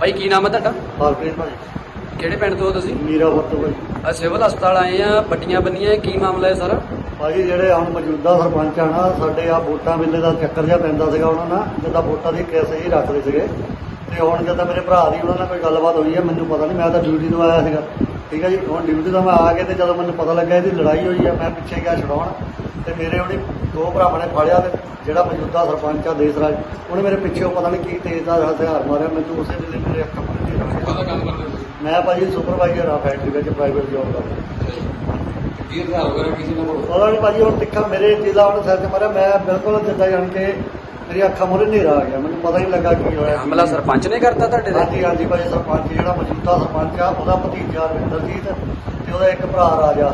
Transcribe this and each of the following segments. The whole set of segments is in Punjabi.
ਭਾਈ ਕੀ ਨਾਮ ਹੈ ਤੁਹਾਡਾ? ਹਰਪ੍ਰੀਤ ਭਾਈ। ਕਿਹੜੇ ਪਿੰਡ ਤੋਂ ਹੋ ਤੁਸੀਂ? ਮੀਰਾ ਵਰਤੋ ਭਾਈ। ਆ ਸਿਵਲ ਹਸਪਤਾਲ ਆਏ ਆ ਪੱਟੀਆਂ ਬੰਨੀਆਂ ਕੀ ਮਾਮਲਾ ਹੈ ਸਾਰਾ? ਭਾਜੀ ਜਿਹੜੇ ਹੁਣ ਮੌਜੂਦਾ ਸਰਪੰਚ ਆ ਨਾ ਸਾਡੇ ਆ ਵੋਟਾਂ ਵੇਲੇ ਦਾ ਚੱਕਰ ਜਿਹਾ ਪੈਂਦਾ ਸੀਗਾ ਉਹਨਾਂ ਨਾਲ ਜਿੱਦਾਂ ਵੋਟਾਂ ਦੀ ਕੇਸ ਹੀ ਰੱਖਦੇ ਸੀਗੇ। ਤੇ ਹੁਣ ਜਦੋਂ ਮੇਰੇ ਭਰਾ ਦੀ ਉਹਨਾਂ ਨਾਲ ਕੋਈ ਗੱਲਬਾਤ ਹੋਈ ਹੈ ਮੈਨੂੰ ਪਤਾ ਨਹੀਂ ਮੈਂ ਤਾਂ ਡਿਊਟੀ ਤੋਂ ਆਇਆ ਸੀਗਾ। ਠੀਕ ਹੈ ਜੀ ਹੁਣ ਡਿਊਟੀ ਤੋਂ ਮੈਂ ਆ ਕੇ ਤੇ ਜਦੋਂ ਮੈਨੂੰ ਪਤਾ ਲੱਗਾ ਇਹਦੀ ਲੜਾਈ ਹੋਈ ਆ ਮੈਂ ਪਿੱਛੇ ਗਿਆ ਛਡਾਉਣ। ਤੇ ਮੇਰੇ ਉਹਨੇ ਦੋ ਭਰਾਵਾਂ ਨੇ ਫੜਿਆ ਤੇ ਜਿਹੜਾ ਮੌਜੂਦਾ ਸਰਪੰਚ ਆ ਦੇਸਰਾਜ ਉਹਨੇ ਮੇਰੇ ਪਿੱਛੇ ਪਤਾ ਨਹੀਂ ਕੀ ਤੇਜ਼ ਦਾ ਹਥਿਆਰ ਮਾਰਿਆ ਮੈਨੂੰ ਉਸੇ ਵੇਲੇ ਮੇਰੇ ਅੱਖਾਂ ਕਰਦੇ। ਹੋ ਮੈਂ ਭਾਜੀ ਸੁਪਰਵਾਈਜ਼ਰ ਆ ਫੈਕਟਰੀ ਵਿੱਚ ਪ੍ਰਾਈਵੇਟ ਜੌਬ ਕਰਦਾ ਕੀ ਹਥਿਆਰ ਵਗੈਰਾ ਕਿਸੇ ਨਾਲ ਕੋਲ? ਪਤਾ ਨਹੀਂ ਭਾਜੀ ਹੁਣ ਤਿੱਖਾ ਮੇਰੇ ਜਿੱਦਾਂ ਹੁਣ ਸਿਰ ਤੇ ਮਾਰਿਆ ਮੈਂ ਬਿਲਕੁਲ ਜਿੱਦਾਂ ਜਾਣ ਕੇ ਮੇਰੀ ਅੱਖਾਂ ਮੂਹਰੇ ਹਨੇਰਾ ਆ ਗਿਆ ਮੈਨੂੰ ਪਤਾ ਹੀ ਨਹੀਂ ਲੱਗਾ ਕੀ ਹੋਇਆ। ਹਮਲਾ ਸਰਪੰਚ ਨੇ ਕਰਤਾ ਤੁਹਾਡੇ ਤੇ? ਹਾਂਜੀ ਹਾਂਜੀ ਭਾਜੀ ਸਰਪੰਚ ਜਿਹੜਾ ਮੌਜੂਦਾ ਸਰਪੰਚ ਆ ਉਹਦਾ ਭਤੀਜਾ ਰਵਿੰਦਰਜੀਤ ਤੇ ਉਹਦਾ ਇੱਕ ਭਰਾ ਰਾਜਾ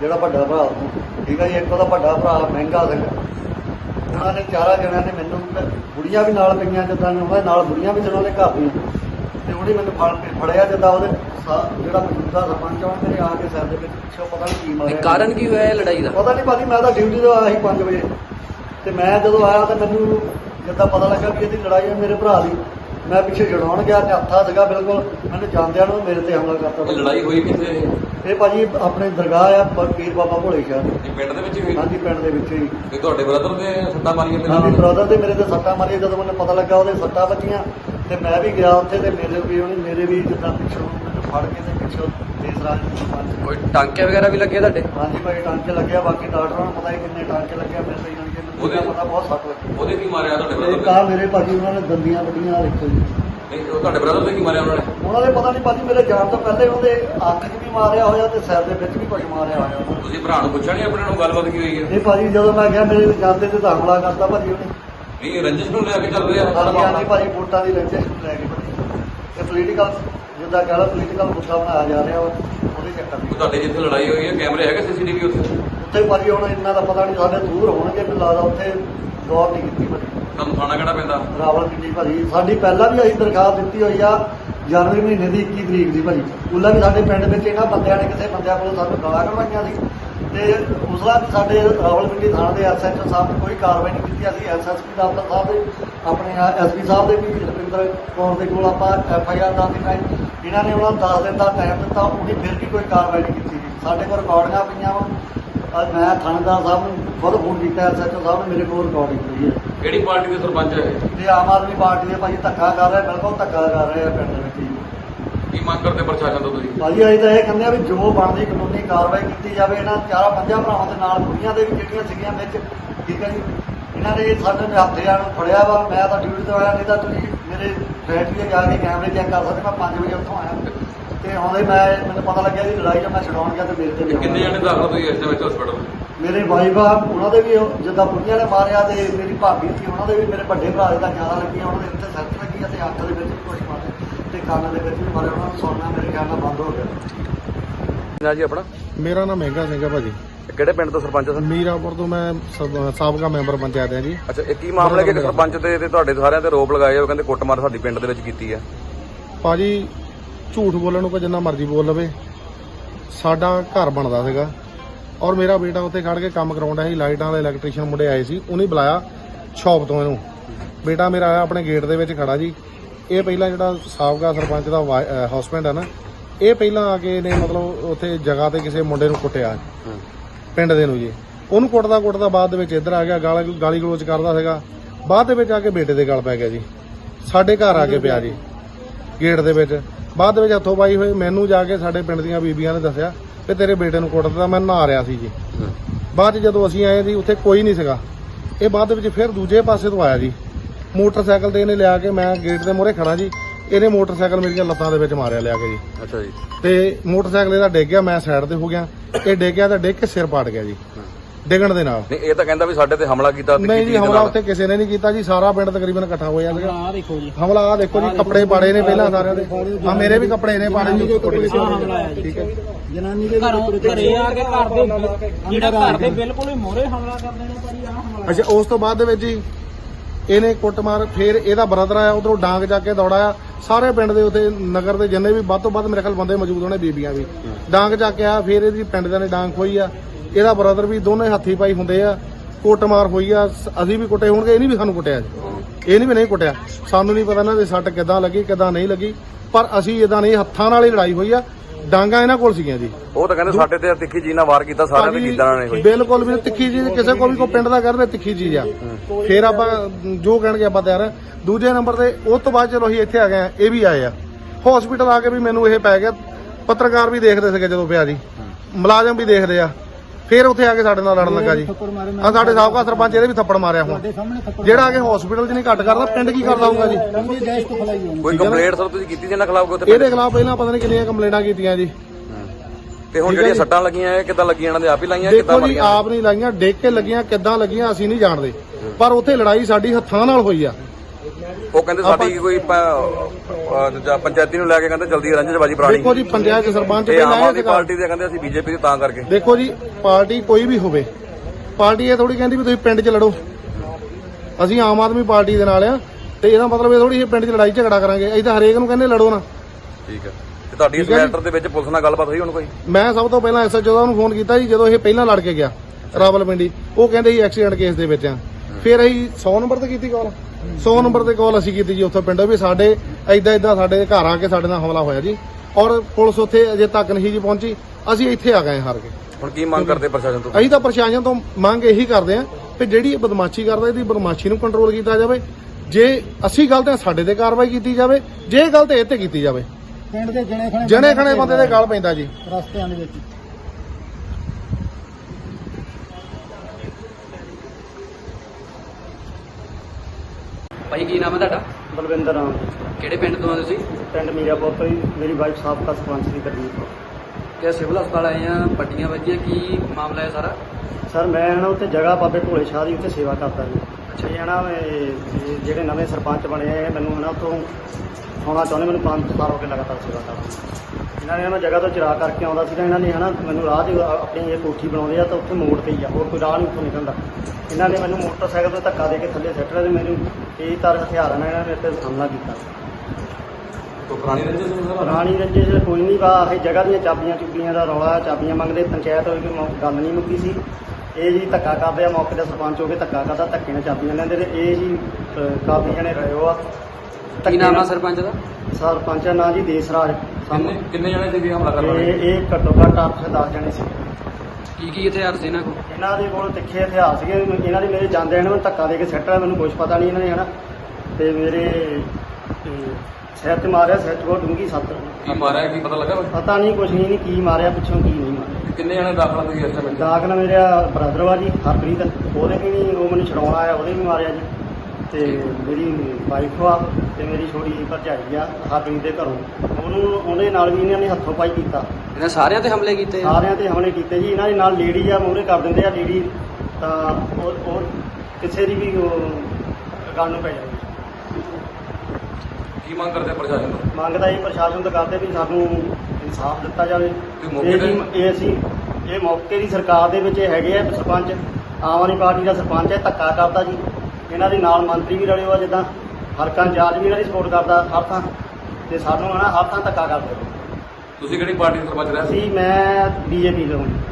ਜਿਹੜਾ ਵੱਡਾ ਭਰਾ। ਉਹਨੂੰ ਠੀਕ ਹੈ ਜੀ ਇੱਕ ਉਹਦਾ ਵੱਡਾ ਭਰਾ ਮਹਿੰਗਾ ਸਿੰਘ ਉਹਨਾਂ ਨੇ ਚਾਰਾਂ ਜਣਿਆਂ ਨੇ ਮੈਨੂੰ ਬੁੜੀਆਂ ਵੀ ਨਾਲ ਪਈਆਂ ਜਿੱਦਾਂ ਉਹਦੇ ਨਾਲ ਬੁੜੀਆਂ ਵੀ ਜਿਹਨਾਂ ਦੇ ਘਰ ਦੀਆਂ ਤੇ ਉਹਨੇ ਮੈਨੂੰ ਫੜ ਕੇ ਫੜਿਆ ਜਿੱਦਾਂ ਉਹਦੇ ਜਿਹੜਾ ਮੌਜੂਦਾ ਸਰਪੰਚ ਆ ਮੇਰੇ ਆ ਕੇ ਸਿਰ ਦੇ ਵਿੱਚ ਪਿੱਛੋਂ ਪਤਾ ਨਹੀਂ ਕੀ ਮਾਰਿਆ। ਕਾਰਨ ਕੀ ਹੋਇਆ ਇਹ ਲੜਾਈ ਦਾ? ਪਤਾ ਨਹੀਂ ਭਾਜੀ ਮੈਂ ਤਾਂ ਡਿਊਟੀ ਤੋਂ ਆਇਆ ਸੀ 5 ਵਜੇ। ਤੇ ਮੈਂ ਜਦੋਂ ਆਇਆ ਤਾਂ ਮੈਨੂੰ ਜਿੱਦਾਂ ਪਤਾ ਲੱਗਾ ਕਿ ਇਹਦੀ ਲੜਾਈ ਹੈ ਮੇਰੇ ਭਰਾ ਦੀ। ਮੈਂ ਪਿੱਛੇ ਛਡਾਉਣ ਗਿਆ ਤੇ ਹੱਥਾ ਸੀਗਾ ਬਿਲਕੁਲ ਮੈਨੂੰ ਜਾਂਦਿਆਂ ਨੂੰ ਮੇਰੇ ਤੇ ਹਮਲਾ ਕਰਤਾ। ਲੜਾਈ ਹੋਈ ਕਿੱਥੇ ਇਹ ਭਾਜੀ ਆਪਣੇ ਦਰਗਾਹ ਆ ਪੀਰ ਬਾਬਾ ਭੋਲੇ ਸ਼ਾਹ। ਇਹ ਪਿੰਡ ਦੇ ਵਿੱਚ ਹੀ ਹੋਈ ਹਾਂਜੀ ਪਿੰਡ ਦੇ ਵਿੱਚ ਹੀ ਤੇ ਤੁਹਾਡੇ ਬ੍ਰਦਰ ਦੇ ਸੱਟਾਂ ਮਾਰੀਆਂ ਨਾਲ ਬ੍ਰਦਰ ਦੇ ਮੇਰੇ ਤੇ ਸੱਟਾਂ ਮਾਰੀਆਂ ਜਦੋਂ ਮੈਨੂੰ ਪਤਾ ਲੱਗਾ ਉਹਦੇ ਸੱਟਾਂ ਵੱਜੀਆਂ ਤੇ ਮੈਂ ਵੀ ਗਿਆ ਉੱਥੇ ਤੇ ਮੇਰੇ ਵੀ ਉਹਨੇ ਮੇਰੇ ਵੀ ਜਿੱਦਾਂ ਪਿੱਛੋਂ ਫੜ ਕੇ ਤੇ ਪਿੱਛੋਂ ਦੇਸਰਾਜ ਨੂੰ ਸਰਪੰਚ ਕੋਈ ਟਾਂਕੇ ਵਗੈਰਾ ਵੀ ਲੱਗੇ ਤੁਹਾਡੇ? ਹਾਂਜੀ ਭਾਈ ਟਾਂਕੇ ਲੱਗਿਆ ਬਾਕੀ ਡਾਕਟਰਾਂ ਨੂੰ ਪਤਾ ਹੀ ਕਿੰਨੇ ਟਾਂਕੇ ਲੱਗਿਆ ਮੇਰੇ ਤੇ ਜਾਣ ਕੇ ਉਹਦੇ- ਪਤਾ ਬਹੁਤ ਸੱਟ ਲੱਗੀ। ਉਹਦੇ ਕੀ ਮਾਰਿਆ ਤੁਹਾਡੇ ਬ੍ਰਦਰ ਕਾ ਮੇਰੇ ਭਾਜੀ ਉਹਨਾਂ ਨੇ ਦੰਦੀਆਂ ਵੱਡੀਆਂ ਦੇਖੋ ਜੀ ਨਹੀਂ ਉਹ ਤੁਹਾਡੇ ਬ੍ਰਦਰ ਦੇ ਕੀ ਮਾਰਿਆ ਉਹਨਾਂ ਨੇ? ਉਹਨਾਂ ਦੇ ਪਤਾ ਨਹੀਂ ਭਾਜੀ ਮੇਰੇ ਜਾਣ ਤੋਂ ਪਹਿਲੇ ਉਹਦੇ ਅੱਖ 'ਚ ਵੀ ਮਾਰਿਆ ਹੋਇਆ ਤੇ ਸਿਰ ਦੇ ਵਿੱਚ ਵੀ ਕੁਝ ਮਾਰਿਆ ਹੋਇਆ ਉਹਨਾਂ ਤੁਸੀਂ ਭਰਾ ਨੂੰ ਪੁੱਛਿਆ ਨਹੀਂ ਆਪਣੇ ਨੂੰ ਗੱਲਬਾਤ ਕੀ ਹੋਈ। ਹੈ? ਇਹ ਭਾਜੀ ਜਦੋਂ ਮੈਂ ਗਿਆ ਮੇਰੇ ਜਾਂਦੇ ਤੇ ਤਾਂ ਹਮਲਾ ਕਰਤਾ ਭਾਜੀ ਉਹਨੇ। ਨਹੀਂ ਰੰਜਿਸ਼ ਨੂੰ ਲੈ ਕੇ ਚੱਲ ਰਿਹਾ। ਹਾਂਜੀ ਹਾਂਜੀ ਭਾਜੀ ਵੋਟਾਂ ਦੀ ਰੰਜਿਸ਼ ਲੈ ਕੇ ਭਾਜੀ। ਪੋਲੀਟੀਕਲ ਕਹ ਲਓ ਪੋਲੀਟੀਕਲ ਮੁੱਦਾ ਬਣਾਇਆ ਜਾ ਰਿਹਾ ਵਾ, ਉਹਦੇ ਚੱਕਰ ਵਿੱਚ। ਤੁਹਾਡੇ ਜਿੱਥੇ ਲੜਾਈ ਹੋਈ ਹੈ ਕੈਮਰੇ ਹੈਗੇ ਸੀਸੀਟੀਵੀ ਉੱਥੇ? ਉੱਥੇ ਭਾਜੀ ਹੁਣ ਇੰਨਾ ਦਾ ਪਤਾ ਨਹੀਂ ਸਾਡੇ ਦੂਰ ਹੋਣਗੇ ਮੈਨੂੰ ਲੱਗਦਾ ਉੱਥੇ ਗੌਰ ਨਹੀਂ ਕੀਤੀ ਭਾਜੀ। ਤੁਹਾਨੂੰ ਥਾਣਾ ਕਿਹੜਾ ਪੈਂਦਾ? ਰਾਵਲਪਿੰਡੀ ਭਾਜੀ। ਸਾਡੀ ਪਹਿਲਾਂ ਵੀ ਅਸੀਂ ਦਰਖਾਸਤ ਦਿੱਤੀ ਹੋਈ ਆ ਜਨਵਰੀ ਮਹੀਨੇ ਦੀ 21 ਤਰੀਕ ਦੀ ਭਾਜੀ। ਉਹਲਾ ਵੀ ਸਾਡੇ ਪਿੰਡ ਵਿੱਚ ਇਹਨਾਂ ਬੰਦਿਆਂ ਨੇ ਕਿਸੇ ਬੰਦਿਆਂ ਕੋਲੋਂ ਸਾਨੂੰ ਗਾਲਾਂ ਕਢਵਾਈਆਂ ਸੀ। ਤੇ ਉਸਲਾ ਵੀ ਸਾਡੇ ਰਾਵਲਪਿੰਡੀ ਥਾਣੇ ਦੇ ਐਸਐਚਓ ਸਾਹਿਬ ਨੇ ਕੋਈ ਕਾਰਵਾਈ ਨਹੀਂ ਕੀਤੀ। ਅਸੀਂ ਐਸਐਸਪੀ ਦਫ਼ਤਰ ਸਾਹਿਬ ਦੇ ਆਪਣੇ ਐਸਪੀ ਸਾਹਿਬ ਦੇ ਵੀ ਰਵਿੰਦਰ ਕੌਰ ਦੇ ਕੋਲ ਆਪਾਂ ਐਫਆਈਆਰ ਦਾ ਦਿੱਤਾ ਇਹਨਾਂ ਨੇ ਉਹਨਾਂ ਨੂੰ 10 ਦਿਨ ਦਾ ਟਾਈਮ ਦਿੱਤਾ ਉਹਨੇ ਫਿਰ ਵੀ ਕੋਈ ਕਾਰਵਾਈ ਨਹੀਂ ਕੀਤੀ। ਸਾਡੇ ਕੋਲ ਰਿਕਾਰਡਿੰਗਾਂ ਪਈਆਂ ਵਾ। ਅੱਜ ਮੈਂ ਥਾਣੇਦਾਰ ਸਾਹਿਬ ਨੂੰ ਖੁਦ ਫੋਨ ਕੀਤਾ ਐਸਐਚਓ ਸਾਹਿਬ ਨੇ ਮੇਰੇ ਕੋਲ ਰਿਕਾਰਡਿੰਗ ਪਈ ਹੈ। ਕਿਹੜੀ ਪਾਰਟੀ ਦੇ ਸਰਪੰਚ ਹੈ ਇਹ? ਤੇ ਆਮ ਆਦਮੀ ਪਾਰਟੀ ਦੇ ਭਾਜੀ ਧੱਕਾ ਕਰ ਰਹੇ ਬਿਲਕੁਲ ਧੱਕਾ ਕਰ ਰਹੇ ਆ ਪਿੰਡ ਦੇ ਵਿੱਚ। ਕੀ ਮੰਗ ਕਰਦੇ ਪ੍ਰਸ਼ਾਸਨ ਤੋਂ ਤੁਸੀਂ? ਭਾਜੀ ਅਸੀਂ ਤਾਂ ਇਹ ਕਹਿੰਦੇ ਆ ਵੀ ਜੋ ਬਣਦੀ ਕਾਨੂੰਨੀ ਕਾਰਵਾਈ ਕੀਤੀ ਜਾਵੇ ਇਹਨਾਂ ਚਾਰਾਂ ਪੰਜਾਂ ਭਰਾਵਾਂ ਦੇ ਨਾਲ ਕੁੜੀਆਂ ਦੇ ਵੀ ਜਿਹੜੀਆਂ ਸੀਗੀਆਂ ਵਿੱਚ ਠੀਕ ਹੈ ਜੀ? ਇਹਨਾਂ ਨੇ ਸਾਡੇ ਹੱਥਿਆਂ ਨੂੰ ਫੜਿਆ ਵਾ ਮੈਂ ਤਾਂ ਡਿਊਟੀ ਤੋਂ ਆਇਆ ਨਹੀਂ ਤਾਂ ਤੁਸੀਂ ਮੇਰੇ ਫੈਕਟਰੀ ਜਾ ਕੇ ਕੈਮਰੇ ਚੈੱਕ ਕਰ ਸਕਦੇ ਮੈਂ 5 ਵਜੇ ਉੱਥੋਂ ਆਇਆ। ਤੇ ਹੁਣੇ ਮੈਂ ਮੈਨੂੰ ਪਤਾ ਲੱਗਿਆ ਕਿ ਲੜਾਈ ਜਦ ਮੈਂ ਛਡਾਉਣ ਗਿਆ ਤੇ ਮੇਰੇ ਤੇ ਵੀ ਕਿੰਨੇ ਜਣੇ ਦਾਖਲ ਹੋਏ ਇਸ ਦੇ ਵਿੱਚ ਹਸਪੀਟਲ ਮੇਰੇ ਵਾਈਫ ਆ ਉਹਨਾਂ ਦੇ ਵੀ ਜਿੱਦਾਂ ਬੁੱਢੀਆਂ ਨੇ ਮਾਰਿਆ ਤੇ ਮੇਰੀ ਭਾਬੀ ਸੀ ਉਹਨਾਂ ਦੇ ਵੀ ਮੇਰੇ ਵੱਡੇ ਭਰਾ ਦੇ ਤਾਂ ਜ਼ਿਆਦਾ ਲੱਗੀਆਂ ਉਹਨਾਂ ਦੇ ਇੱਥੇ ਸੱਟ ਲੱਗੀ ਤੇ ਅੱਖ ਦੇ ਵਿੱਚ ਕੁਝ ਮਾਰਿਆ। ਤੇ ਕੰਨ ਦੇ ਵਿੱਚ ਵੀ ਮਾਰਿਆ ਉਹਨਾਂ ਨੂੰ ਸੁਣਨਾ ਮੇਰੇ ਖਿਆਲ ਨਾਲ ਬੰਦ ਹੋ ਗਿਆ। ਨਾ ਜੀ ਆਪਣਾ? ਮੇਰਾ ਨਾਮ ਮਹਿੰਗਾ ਸਿੰਘ ਹੈ ਭਾਜੀ। ਕਿਹੜੇ ਪਿੰਡ ਤੋਂ ਸਰਪੰਚ ਸਰ? ਮੀਰਾਪੁਰ ਤੋਂ ਮੈਂ ਸਬ- ਸਾਬਕਾ ਮੈਂਬਰ ਪੰਚਾਇਤ ਹਾਂ ਜੀ। ਅੱਛਾ ਇਹ ਕੀ ਮਾਮਲਾ ਹੈ ਕਿ ਸਰਪੰਚ ਤੇ ਤੇ ਤੁਹਾਡੇ ਸਾਰਿਆਂ ਤੇ ਰੋਪ ਲਗਾਏ ਹੋ ਕਹਿੰਦੇ ਕੁੱਟਮਾਰ ਸਾਡੀ ਪਿੰਡ ਦੇ ਵਿੱਚ ਕੀਤੀ ਹੈ ਭਾਜੀ ਝੂਠ ਬੋਲਣ ਨੂੰ ਕੋਈ ਜਿੰਨਾ ਮਰਜ਼ੀ ਬੋਲ ਲਵੇ। ਸਾਡਾ ਘਰ ਬਣਦਾ ਸੀਗਾ। ਔਰ ਮੇਰਾ ਬੇਟਾ ਉੱਥੇ ਖੜ ਕੇ ਕੰਮ ਕਰਾਉਂਦਾ ਸੀ ਲਾਈਟਾਂ ਦੇ ਇਲੈਕਟ੍ਰੀਸ਼ੀਅਨ ਮੁੰਡੇ ਆਏ ਸੀ ਉਹਨੇ ਬੁਲਾਇਆ ਸ਼ਾਪ ਤੋਂ ਇਹਨੂੰ। ਬੇਟਾ ਮੇਰਾ ਆਇਆ ਆਪਣੇ ਗੇਟ ਦੇ ਵਿੱਚ ਖੜਾ ਜੀ। ਇਹ ਪਹਿਲਾਂ ਜਿਹੜਾ ਸਾਬਕਾ ਸਰਪੰਚ ਦਾ ਹਸਬੈਂਡ ਹੈ ਨਾ ਇਹ ਪਹਿਲਾਂ ਆ ਕੇ ਇਹਨੇ ਮਤਲਬ ਉੱਥੇ ਜਗ੍ਹਾ ਤੇ ਕਿਸੇ ਮੁੰਡੇ ਨੂੰ ਕੁੱਟਿਆ। ਪਿੰਡ ਦੇ ਨੂੰ ਜੀ। ਉਹਨੂੰ ਕੁੱਟਦਾ ਕੁੱਟਦਾ ਬਾਅਦ ਦੇ ਵਿੱਚ ਇੱਧਰ ਆ ਗਿਆ ਗਾਲੀ ਗਾਲੀ ਗਲੋਚ ਕਰਦਾ ਸੀਗਾ। ਬਾਅਦ ਦੇ ਵਿੱਚ ਆ ਕੇ ਬੇਟੇ ਦੇ ਗਲ ਪੈ ਗਿਆ ਜੀ। ਸਾਡੇ ਘਰ ਆ ਕੇ ਪਿਆ ਜੀ ਗੇਟ ਦੇ ਵਿੱਚ। ਬਾਅਦ ਦੇ ਵਿੱਚ ਹੱਥੋਂ ਪਾਈ ਹੋਏ ਮੈਨੂੰ ਜਾ ਕੇ ਸਾਡੇ ਪਿੰਡ ਦੀਆਂ ਬੀਬੀਆਂ ਨੇ ਦੱਸਿਆ ਕਿ ਤੇਰੇ ਬੇਟੇ ਨੂੰ ਕੁੱਟਦਾ ਮੈਂ ਨਹਾ ਰਿਹਾ ਸੀ ਜੀ। ਬਾਅਦ ਜਦੋਂ ਅਸੀਂ ਆਏ ਜੀ ਉੱਥੇ ਕੋਈ ਨਹੀਂ ਸੀਗਾ। ਇਹ ਬਾਅਦ ਦੇ ਵਿੱਚ ਫਿਰ ਦੂਜੇ ਪਾਸੇ ਤੋਂ ਆਇਆ ਜੀ। ਮੋਟਰਸਾਈਕਲ ਤੇ ਇਹਨੇ ਲਿਆ ਕੇ ਮੈਂ ਗੇਟ ਦੇ ਮੂਹਰੇ ਖੜਾ ਜੀ। ਇਹਨੇ ਮੋਟਰਸਾਈਕਲ ਮੇਰੀਆਂ ਲੱਤਾਂ ਦੇ ਵਿੱਚ ਮਾਰਿਆ ਲਿਆ ਕੇ ਜੀ। ਅੱਛਾ ਜੀ। ਤੇ ਮੋਟਰਸਾਈਕਲ ਇਹਦਾ ਡਿੱਗ ਗਿਆ ਮੈਂ ਸਾਈਡ ਤੇ ਹੋ ਗਿਆ। ਇਹ ਡਿੱਗ ਗਿਆ ਤਾਂ ਡਿੱਗ ਕੇ ਸਿਰ ਪਾੜ ਗਿਆ ਜੀ। ਡਿੱਗਣ ਦੇ ਨਾਲ। ਨਹੀਂ ਇਹ ਤਾਂ ਕਹਿੰਦਾ ਵੀ ਸਾਡੇ ਤੇ ਹਮਲਾ ਕੀਤਾ ਤੇ ਨਹੀਂ ਜੀ ਹਮਲਾ। ਉੱਥੇ ਕਿਸੇ ਨੇ ਨਹੀਂ ਕੀਤਾ ਜੀ। ਸਾਰਾ ਪਿੰਡ ਤਕਰੀਬਨ ਇਕੱਠਾ ਹੋਇਆ ਸੀਗਾ। ਆ ਦੇਖੋ ਜੀ। ਹਮਲਾ ਆ ਦੇਖੋ ਜੀ ਕੱਪੜੇ ਪਾੜੇ ਨੇ ਪਹਿਲਾਂ ਸਾਰਿਆਂ ਦੇ। ਆ ਮੇਰੇ ਵੀ ਕੱਪੜੇ ਨੇ ਪਾੜੇ ਜੀ। ਠੀਕ ਹੈ। ਜਨਾਨੀ ਦੇ ਘਰੋਂ ਘਰੇ ਆ ਕੇ ਘਰ ਦੇ ਜਿਹੜਾ ਘਰ ਦੇ ਬਿਲਕੁਲ ਹੀ ਮੋਰੇ ਹਮਲਾ ਕਰ ਦੇਣਾ ਭਾਜੀ ਆ ਹਮਲਾ ਅੱਛਾ ਉਸ ਤੋਂ ਬਾਅਦ ਦੇ ਵਿੱਚ ਜੀ ਇਹਨੇ ਕੁੱਟਮਾਰ ਫਿਰ ਇਹਦਾ ਬ੍ਰਦਰ ਆਇਆ ਉਧਰੋਂ ਡਾਂਗ ਜਾ ਕੇ ਦੌੜਾਇਆ। ਸਾਰੇ ਪਿੰਡ ਦੇ ਉੱਤੇ ਨਗਰ ਦੇ ਜਿੰਨੇ ਵੀ ਵੱਧ ਤੋਂ ਵੱਧ ਮੇਰੇ ਖਿਆਲ ਬੰਦੇ ਮੌਜੂਦ ਹੋਣੇ ਬੀਬੀਆਂ ਵੀ। ਡਾਂਗ ਜਾ ਕੇ ਆ ਫਿਰ ਇਹਦੀ ਪਿੰਡ ਦੇ ਨੇ ਡਾਂਗ ਖੋਈ ਆ। ਇਹਦਾ ਬ੍ਰਦਰ ਵੀ ਦੋਨੇ ਹੱਥੀ ਪਾਈ ਹੁੰਦੇ ਆ। ਕੁੱਟਮਾਰ ਹੋਈ ਆ। ਅਸੀਂ ਵੀ ਕੁੱਟੇ ਹੋਣਗੇ ਇਹਨੇ ਵੀ ਸਾਨੂੰ ਕੁੱਟਿਆ ਇਹ ਨਹੀਂ ਵੀ ਨਹੀਂ ਕੁੱਟਿਆ। ਸਾਨੂੰ ਨਹੀਂ ਪਤਾ ਇਹਨਾਂ ਦੇ ਸੱਟ ਕਿੱਦਾਂ ਲੱਗੀ ਕਿੱਦਾਂ ਨਹੀਂ ਲੱਗੀ। ਪਰ ਅਸੀਂ ਇਦਾਂ ਨਹੀਂ ਹੱਥਾਂ ਨਾਲ ਹੀ ਲੜਾਈ ਹੋਈ ਆ। ਡਾਂਗਾ ਇਹਨਾਂ ਕੋਲ ਸੀਗੀਆਂ ਜੀ। ਉਹ ਤਾਂ ਕਹਿੰਦੇ ਸਾਡੇ ਤੇ ਤਿੱਖੀ ਜੀ ਨਾਲ ਵਾਰ ਕੀਤਾ ਸਾਰਿਆਂ ਤੇ ਕੀਤਾ ਇਹਨਾਂ ਨੇ ਬਿਲਕੁਲ ਵੀ ਤਿੱਖੀ ਚੀਜ਼ ਕਿਸੇ ਕੋਲ ਵੀ ਕੋਈ ਪਿੰਡ ਦਾ ਕਰਦੇ ਤਿੱਖੀ ਚੀਜ਼ ਆ। ਫੇਰ ਆਪਾਂ ਜੋ ਕਹਿਣਗੇ ਆਪਾਂ ਤਿਆਰ ਆ। ਦੂਜੇ ਨੰਬਰ ਤੇ ਉਸ ਤੋਂ ਬਾਅਦ ਚਲੋ ਅਸੀਂ ਇੱਥੇ ਆ ਗਏ ਆ ਇਹ ਵੀ ਆਏ ਆ। ਹਸਪੀਟਲ ਆ ਕੇ ਵੀ ਮੈਨੂੰ ਇਹ ਪੈ ਗਿਆ। ਪੱਤਰਕਾਰ ਵੀ ਦੇਖਦੇ ਸੀਗੇ ਜਦੋਂ ਪਿਆ ਜੀ। ਮੁਲਾਜ਼ਮ ਵੀ ਦੇਖਦੇ ਆ। ਫੇਰ ਉੱਥੇ ਆ ਕੇ ਸਾਡੇ ਨਾਲ ਲੜਨ ਲੱਗਾ ਜੀ। ਆ ਸਾਡੇ ਸਾਬਕਾ ਸਰਪੰਚ ਇਹਦੇ ਵੀ ਥੱਪੜ ਮਾਰਿਆ ਹੁਣ। ਜਿਹੜਾ ਆ ਕੇ ਹਸਪੀਟਲ 'ਚ ਨਹੀਂ ਘੱਟ ਕਰਦਾ ਪਿੰਡ ਕੀ ਕਰਦਾ ਹੋਊਗਾ ਜੀ? ਕੋਈ ਕੰਪਲੇਂਟ ਸਰ ਤੁਸੀਂ ਕੀਤੀ ਸੀ ਇਹਨਾਂ ਖਿਲਾਫ ਕੋਈ ਉੱਥੇ ਇਹਦੇ ਖਿਲਾਫ ਪਹਿਲਾਂ ਪਤਾ ਨਹੀਂ ਕਿੰਨੀਆਂ ਕੰਪਲੇਂਟਾਂ ਕੀਤੀਆਂ ਜੀ। ਤੇ ਹੁਣ ਜਿਹੜੀਆਂ ਸੱਟਾਂ ਲੱਗੀਆਂ ਇਹ ਕਿੱਦਾਂ ਲੱਗੀਆਂ? ਇਹਨਾਂ ਦੇ ਆਪ ਹੀ ਲਾਈਆਂ ਕਿੱਦਾਂ ਦੇਖੋ ਜੀ ਮਾਰੀਆਂ ਆਪ ਨਹੀਂ ਲਾਈਆਂ ਡੇਕ ਕੇ ਲੱਗੀਆਂ ਕਿੱਦਾਂ ਲੱਗੀਆਂ ਅਸੀਂ ਨਹੀਂ ਜਾਣਦੇ। ਪਰ ਉੱਥੇ ਲੜਾਈ ਸਾਡੀ ਹੱਥਾਂ ਨਾਲ ਹੋਈ ਆ। ਉਹ ਕਹਿੰਦੇ ਸਾਡੀ ਕੋਈ ਪ- ਅਹ ਦੂਜਾ ਪੰਚਾਇਤੀ ਨੂੰ ਲੈ ਕੇ ਕਹਿੰਦੇ ਜਲਦੀ ਰੰਜਨਬਾਜੀ ਪੁਰਾਣੀ। ਦੇਖੋ ਜੀ ਪੰਚਾਇਤ ਦੇ ਸਰਪੰਚ ਇਹ ਆਮ ਆਦਮੀ। ਪਾਰਟੀ ਦੇ ਕਹਿੰਦੇ ਅਸੀਂ ਬੀਜੇਪੀ ਦੇ ਤਾਂ ਕਰਕੇ। ਦੇਖੋ ਜੀ ਪਾਰਟੀ ਕੋਈ ਵੀ ਹੋਵੇ ਪਾਰਟੀ ਇਹ ਥੋੜੀ ਕਹਿੰਦੀ ਵੀ ਤੁਸੀਂ ਪਿੰਡ 'ਚ ਲੜੋ। ਅਸੀਂ ਆਮ ਆਦਮੀ ਪਾਰਟੀ ਦੇ ਨਾਲ ਆ ਤੇ ਇਹਦਾ ਮਤਲਬ ਇਹ ਥੋੜੀ ਇਹ ਪਿੰਡ 'ਚ ਲੜਾਈ ਝਗੜਾ ਕਰਾਂਗੇ। ਅਸੀਂ ਤਾਂ ਹਰੇਕ ਨੂੰ ਕਹਿੰਦੇ ਲੜੋ ਨਾ। ਠੀਕ ਹੈ। ਤੇ ਤੁਹਾਡੀ ਇਸ। ਮੈਟਰ ਦੇ ਵਿੱਚ ਪੁਲਿਸ ਨਾਲ ਗੱਲਬਾਤ ਹੋਈ ਹੁਣ ਕੋਈ? ਮੈਂ ਸਭ ਤੋਂ ਪਹਿਲਾਂ ਐਸਐਚਓ ਦਾ ਨੂੰ ਫੋਨ ਕੀਤਾ ਜੀ ਜਦੋਂ ਇਹ ਪਹਿਲਾਂ ਲੜ ਕੇ ਗਿਆ ਰਾਵਲਪਿੰਡੀ। ਉਹ ਕਹਿੰਦੇ ਸੀ ਐਕਸੀਡੈਂਟ ਕੇਸ ਦੇ ਵਿੱਚ ਆ। ਫਿਰ ਅਸੀਂ 100 ਨੰਬਰ ਤੇ ਕੀਤੀ ਕਾਲ 100 ਨੰਬਰ ਤੇ ਕਾਲ ਅਸੀਂ ਕੀਤੀ ਜੀ ਉੱਥੋਂ ਪਿੰਡੋਂ ਵੀ ਸਾਡੇ ਐਦਾਂ ਐਦਾਂ ਸਾਡੇ ਘਰ ਆ ਕੇ ਸਾਡੇ ਨਾਲ ਹਮਲਾ ਹੋਇਆ ਜੀ। ਔਰ ਪੁਲਿਸ ਉੱਥੇ ਅਜੇ ਤੱਕ ਨਹੀਂ ਜੀ ਪਹੁੰਚੀ ਅਸੀਂ ਇੱਥੇ ਆ ਗਏ ਹਾਰ ਕੇ। ਹੁਣ ਕੀ ਮੰਗ ਕਰਦੇ ਪ੍ਰਸ਼ਾਸਨ ਤੋਂ? ਅਸੀਂ ਤਾਂ ਪ੍ਰਸ਼ਾਸਨ ਤੋਂ ਮੰਗ ਇਹੀ ਕਰਦੇ ਆ ਕਿ ਜਿਹੜੀ ਇਹ ਬਦਮਾਸ਼ੀ ਕਰਦਾ ਇਹਦੀ ਬਦਮਾਸ਼ੀ ਨੂੰ ਕੰਟਰੋਲ ਕੀਤਾ ਜਾਵੇ। ਜੇ ਅਸੀਂ ਗਲਤ ਆ ਸਾਡੇ ਤੇ ਕਾਰਵਾਈ ਕੀਤੀ ਜਾਵੇ। ਜੇ ਗਲਤ ਇਹ ਤੇ ਕੀਤੀ ਜਾਵੇ। ਪਿੰਡ ਦੇ ਜਣੇ ਖਣੇ ਜਣੇ ਖਣੇ ਬੰਦੇ ਦੇ ਗਲ ਪੈਂਦਾ ਜੀ। ਰਸਤਿਆਂ ਦੇ ਵਿੱਚ। ਭਾਈ ਕੀ ਨਾਮ ਹੈ ਤੁਹਾਡਾ? ਬਲਵਿੰਦਰ ਰਾਮ। ਕਿਹੜੇ ਪਿੰਡ ਤੋਂ ਆ ਤੁਸੀਂ? ਪਿੰਡ ਮੀਰਾਪੁਰ ਤੋਂ ਹੀ ਮੇਰੀ ਵਾਈਫ ਸਾਬਕਾ ਸਰਪੰਚ ਦੀ ਕਰਦੀ ਕਿ ਸਿਵਲ ਹਸਪਤਾਲ ਆਏ ਆ ਪੱਟੀਆਂ ਵੱਜੀਆਂ ਕੀ ਮਾਮਲਾ ਹੈ ਸਾਰਾ? ਸਰ ਮੈਂ ਨਾ ਉੱਥੇ ਜਗ੍ਹਾ ਬਾਬੇ ਭੋਲੇ ਸ਼ਾਹ ਦੀ ਉੱਥੇ ਸੇਵਾ ਕਰਦਾ ਜੀ। ਅੱਛਾ। ਇਹ ਨਾ ਜਿਹੜੇ ਨਵੇਂ ਸਰਪੰਚ ਬਣੇ ਆ ਮੈਨੂੰ ਹਨਾ ਉੱਥੋਂ ਆਉਣਾ ਚਾਹੁੰਦੇ ਮੈਨੂੰ 5 ਸਾਲ ਹੋ ਗਏ ਲਗਾਤਾਰ ਸੇਵਾ ਕਰਦਾ। ਇਹਨਾਂ ਨੇ ਨਾ ਜਗ੍ਹਾ ਤੋਂ ਚਰਾ ਕਰਕੇ ਆਉਂਦਾ ਸੀ ਤਾਂ ਇਹਨਾਂ ਨੇ ਹਨਾ ਮੈਨੂੰ ਰਾਹ 'ਚ ਆਪਣੀ ਇਹ ਕੋਠੀ ਬਣਾਉਂਦੇ ਆ ਤਾਂ ਉੱਥੇ ਮੋੜ ਤੇ ਹੀ ਆ ਹੋਰ ਕੋਈ ਰਾਹ ਨਹੀਂ ਉੱਥੋਂ ਨਿਕਲਦਾ। ਇਹਨਾਂ ਨੇ ਮੈਨੂੰ ਮੋਟਰਸਾਈਕਲ ਤੋਂ ਧੱਕਾ ਦੇ ਕੇ ਥੱਲੇ ਸੱਟ ਲਿਆ ਤੇ ਮੈਨੂੰ ਤੇਜ਼ ਤਾਰ ਹਥਿਆਰਾਂ ਨਾਲ ਇਹਨਾਂ ਨੇ ਮੇਰੇ ਤੇ ਹਮਲਾ ਕੀਤਾ। ਤੋਂ ਪੁਰਾਣੀ ਰੰਜਿਸ਼ ਨੂੰ ਸਰ ਰਾਣੀ ਰੰਜੇ ਕੋਈ ਨਹੀਂ ਵਾ ਇਹ ਜਗ੍ਹਾ ਦੀਆਂ ਚਾਬੀਆਂ ਚੁੱਬੀਆਂ ਦਾ ਰੌਲਾ ਚਾਬੀਆਂ ਮੰਗਦੇ ਪੰਚਾਇਤ ਹੋਈ ਕੋਈ ਮੌ- ਗੱਲ ਨਹੀਂ ਮੁੱਕੀ ਸੀ। ਇਹ ਜੀ ਧੱਕਾ ਕਰਦੇ ਆ ਮੌਕੇ ਦਾ ਸਰਪੰਚ ਹੋ ਕੇ ਧੱਕਾ ਕਰਦਾ ਧੱਕੇ ਨਾਲ ਚਾਬੀਆਂ ਲੈਂਦੇ ਤੇ ਇਹ ਜੀ ਕਾਫੀ ਜਣੇ ਰਹੇ ਹੋ ਆ। ਕੀ ਨਾਮ ਆ ਸਰਪੰਚ ਦਾ? ਸਰਪੰਚ ਦਾ ਨਾਂ ਜੀ ਦੇਸਰਾਜ ਕਿੰਨੇ ਕਿੰਨੇ ਜਣੇ ਸੀ ਵੀ ਹਮਲਾ ਕਰਨ ਵਾਲੇ? ਇਹ ਇਹ ਘੱਟੋ ਘੱਟ 8 10 ਜਣੇ ਸੀ। ਕੀ ਕੀ ਹਥਿਆਰ ਸੀ ਇਹਨਾਂ ਕੋਲ? ਇਹਨਾਂ ਦੇ ਕੋਲ ਤਿੱਖੇ ਹਥਿਆਰ ਸੀਗੇ। ਇਹਨਾਂ ਦੇ ਮੇਰੇ ਜਾਂਦੇ ਇਹਨਾਂ ਨੂੰ ਧੱਕਾ ਦੇ ਕੇ ਸੱਟ ਲਿਆ। ਮੈਨੂੰ ਕੁਝ ਪਤਾ ਨਹੀਂ ਇਹਨਾਂ ਨੇ ਹਨਾ। ਤੇ ਮੇਰੇ ਤੇ ਸਿਰ ਤੇ ਮਾਰਿਆ ਸਿਰ ਬਹੁਤ ਡੂੰਗੀ ਸੱਟ ਕੀ ਮਾਰਿਆ? ਕੀ ਪਤਾ ਲੱਗਾ ਪਤਾ ਨਹੀਂ ਕੁਝ ਨਹੀਂ ਕੀ ਮਾਰਿਆ ਪਿੱਛੋਂ ਕੀ ਨਹੀਂ ਮਾਰਿਆ। ਕਿੰਨੇ ਜਣੇ ਦਾਖਲ ਹੋਏ ਇਸ ਟਾਈਮ ਦਾਗ ਨਾਲ ਮੇਰਾ ਬ੍ਰਦਰ ਵਾ ਜੀ ਹਰਪ੍ਰੀਤ। ਉਹਦੇ ਵੀ ਨਹੀਂ ਉਹ ਮੈਨੂੰ ਛਡਾਉਣ ਆਇਆ ਉਹਦੇ ਵੀ ਮਾਰਿਆ ਜੀ। ਤੇ ਮੇਰੀ ਵਾਈਫ ਆ ਤੇ ਮੇਰੀ ਛੋਟੀ ਜਿਹੀ ਭਰਜਾਈ ਆ ਹਰਪ੍ਰੀਤ ਦੇ ਘਰੋਂ। ਉਹਨੂੰ ਉਹਦੇ ਨਾਲ ਵੀ ਇਹਨਾਂ ਨੇ ਹੱਥੋਂ ਪਾਈ ਕੀਤਾ। ਇਹਨਾਂ ਸਾਰਿਆਂ ਤੇ ਹਮਲੇ ਕੀਤੇ? ਸਾਰਿਆਂ ਤੇ ਹਮਲੇ ਕੀਤੇ ਜੀ। ਇਹਨਾਂ ਦੇ ਨਾਲ ਲੇਡੀ ਆ ਮੂਹਰੇ ਕਰ ਦਿੰਦੇ ਆ ਲੇਡੀ ਤਾਂ ਉਹ ਉਹ ਕਿਸੇ ਦੀ ਵੀ ਉਹ ਗੱਲ ਨੂੰ ਪੈ ਜਾਂਦੀ। ਕੀ ਮੰਗ ਕਰਦੇ ਪ੍ਰਸ਼ਾਸਨ ਤੋਂ? ਮੰਗਦਾ ਇਹ ਪ੍ਰਸ਼ਾਸਨ ਤੋਂ ਕਰਦੇ ਵੀ ਸਾਨੂੰ ਇਨਸਾਫ ਦਿੱਤਾ ਜਾਵੇ। ਮੌਕੇ ਇਹ ਤੇ- ਜੀ ਇਹ ਅਸੀਂ ਇਹ ਮੌਕੇ ਦੀ ਸਰਕਾਰ ਦੇ ਵਿੱਚ ਇਹ ਹੈਗੇ ਆ ਸਰਪੰਚ। ਆਮ ਆਦਮੀ ਪਾਰਟੀ ਦਾ ਸਰਪੰਚ ਹੈ ਧੱਕਾ ਕਰਦਾ ਜੀ। ਇਹਨਾਂ ਦੇ ਨਾਲ ਮੰਤਰੀ ਵੀ ਰਲੇ ਹੋ ਆ ਜਿੱਦਾਂ ਹਲਕਾ ਇੰਚਾਰਜ ਵੀ ਇਹਨਾਂ ਦੀ ਸਪੋਰਟ ਕਰਦਾ ਹਰ ਥਾਂ। ਤੇ ਸਾਨੂੰ ਹਨਾ ਹਰ ਥਾਂ ਧੱਕਾ ਕਰਦੇ ਤੁਸੀਂ ਕਿਹੜੀ ਪਾਰਟੀ ਦੇ ਸਰਪੰਚ ਰਹੇ? ਸੀ ਅਸੀਂ ਮੈਂ ਬੀਜੇਪੀ ਤੋਂ ਹਾਂ।